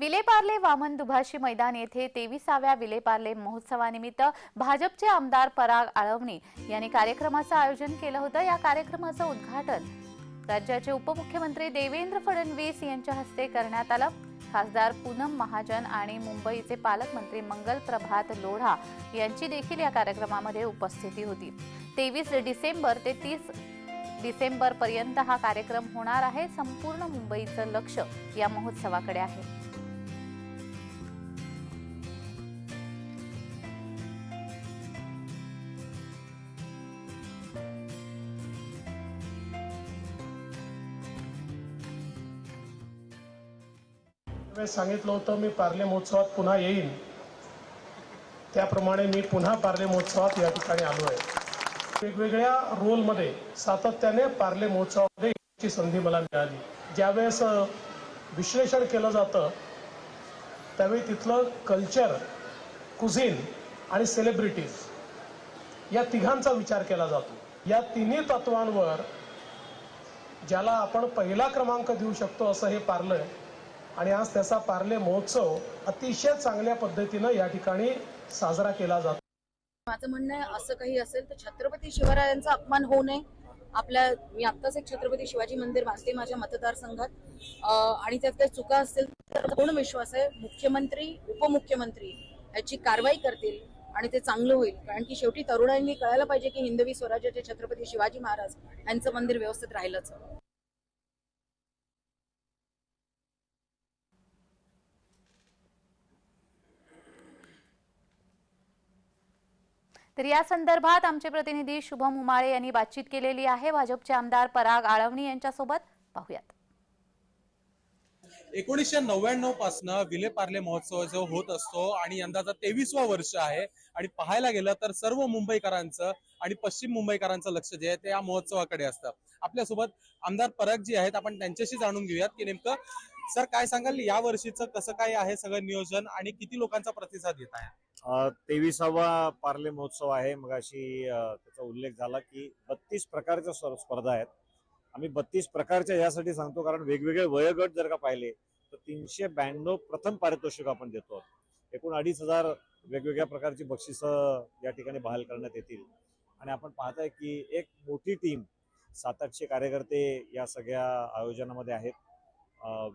विलेपार्ले वामन दुभाषी मैदान येथे तेविसाव्या विलेपार्ले महोत्सवानिमित्त भाजपचे आमदार पराग आळवणी यांनी कार्यक्रमाचं आयोजन केलं होतं. या कार्यक्रमाचं उद्घाटन राज्याचे उपमुख्यमंत्री देवेंद्र फडणवीस यांच्या हस्ते करण्यात आलं. खासदार पूनम महाजन आणि मुंबईचे पालकमंत्री मंगल प्रभात लोढा यांची देखील या कार्यक्रमामध्ये उपस्थिती होती. तेवीस डिसेंबर ते तीस डिसेंबर पर्यंत हा कार्यक्रम होणार आहे. संपूर्ण मुंबईचं लक्ष या महोत्सवाकडे आहे. वेळेस सांगितलं होतं मी पार्ले महोत्सवात पुन्हा येईन. त्याप्रमाणे मी पुन्हा पार्ले महोत्सवात या ठिकाणी आलो आहे. वेगवेगळ्या रोलमध्ये सातत्याने पार्ले महोत्सवामध्ये याची संधी मला मिळाली. ज्यावेळेस विश्लेषण केलं जातं त्यावेळी तिथलं कल्चर कुझिन आणि सेलिब्रिटीज या तिघांचा विचार केला जातो. या तिन्ही तत्वांवर ज्याला आपण पहिला क्रमांक देऊ शकतो असं हे पार्लं आहे आणि आज त्याचा पार्ले महोत्सव अतिशय चांगल्या पद्धतीनं या ठिकाणी साजरा केला जातो. माझं म्हणणं आहे असं काही असेल तर छत्रपती शिवरायांचा अपमान होऊ नये. आपल्या मी आत्ताच एक छत्रपती शिवाजी मंदिर बांधते माझ्या मतदारसंघात. आणि त्यात काही चुका असतील तर पूर्ण विश्वास आहे. मुख्यमंत्री उपमुख्यमंत्री याची कारवाई करतील आणि ते चांगलं होईल. कारण की शेवटी तरुणांनी कळायला पाहिजे की हिंदवी स्वराज्याचे छत्रपती शिवाजी महाराज यांचं मंदिर व्यवस्थित राहिलंच. तर या संदर्भात आमचे प्रतिनिधी शुभम उमाळे यांनी बातचीत केलेली आहे. भाजपचे आमदार पराग आळवणी यांच्यासोबत पाहूयात. एकोणीसशे नव्याण्णव पासनं विलेपार्ले महोत्सव जो होत असतो आणि यंदाचा तेवीसवा वर्ष आहे आणि पाहायला गेलं तर सर्व मुंबईकरांचं आणि पश्चिम मुंबईकरांचं लक्ष जे आहे ते या महोत्सवाकडे असतं. आपल्यासोबत आमदार पराग जी आहेत. आपण त्यांच्याशी जाणून घेऊयात की नेमकं सर काय सांगाल? या वर्षीचं कसं काय आहे सगळं नियोजन आणि किती लोकांचा प्रतिसाद येत आहे? तेविसावा पार्ले महोत्सव आहे. मग अशी त्याचा उल्लेख झाला की बत्तीस प्रकारच्या स्पर्धा आहेत. आम्ही बत्तीस प्रकारच्या यासाठी सांगतो कारण वेगवेगळे वयोगट जर का पाहिले तर तीनशे ब्याण्णव प्रथम पारितोषिक आपण देतो. एकूण अडीच हजार वेगवेगळ्या प्रकारची बक्षिसं या ठिकाणी बहाल करण्यात येतील. आणि आपण पाहताय की एक मोठी टीम सात आठशे कार्यकर्ते या सगळ्या आयोजनामध्ये आहेत.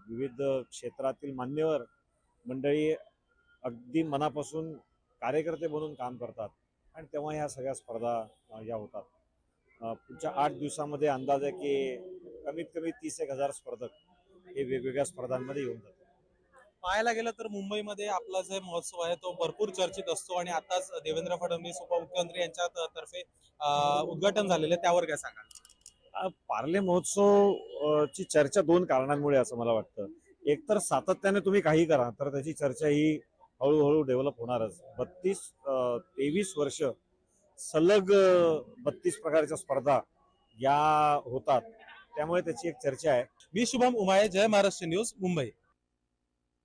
विविध क्षेत्रातील मान्यवर मंडळी अगदी मनापासून कार्यकर्ते बनून काम करतात आणि तेव्हा ह्या सगळ्या स्पर्धा या होतात. पुढच्या आठ दिवसामध्ये अंदाज आहे की कमीत कमी तीस एक हजार स्पर्धक हे वेगवेगळ्या स्पर्धांमध्ये येऊन जातात. पाहायला गेलं तर मुंबईमध्ये आपला जो महोत्सव आहे तो भरपूर चर्चित असतो आणि आताच देवेंद्र फडणवीस उपमुख्यमंत्री यांच्या तर्फे उद्घाटन झालेलं त्यावर काय सांगाल? अ, पार्ले महोत्सव ची चर्चा दोन कारणांमुळे असं मला वाटतं. एक तर सातत्याने तुम्ही काही करा तर त्याची चर्चा ही हळूहळू डेव्हलप होणारच. बत्तीस तेवीस वर्ष सलग बत्तीस प्रकारच्या स्पर्धा या होतात. त्यामुळे त्याची एक चर्चा आहे. मी शुभम उमाये जय महाराष्ट्र न्यूज मुंबई.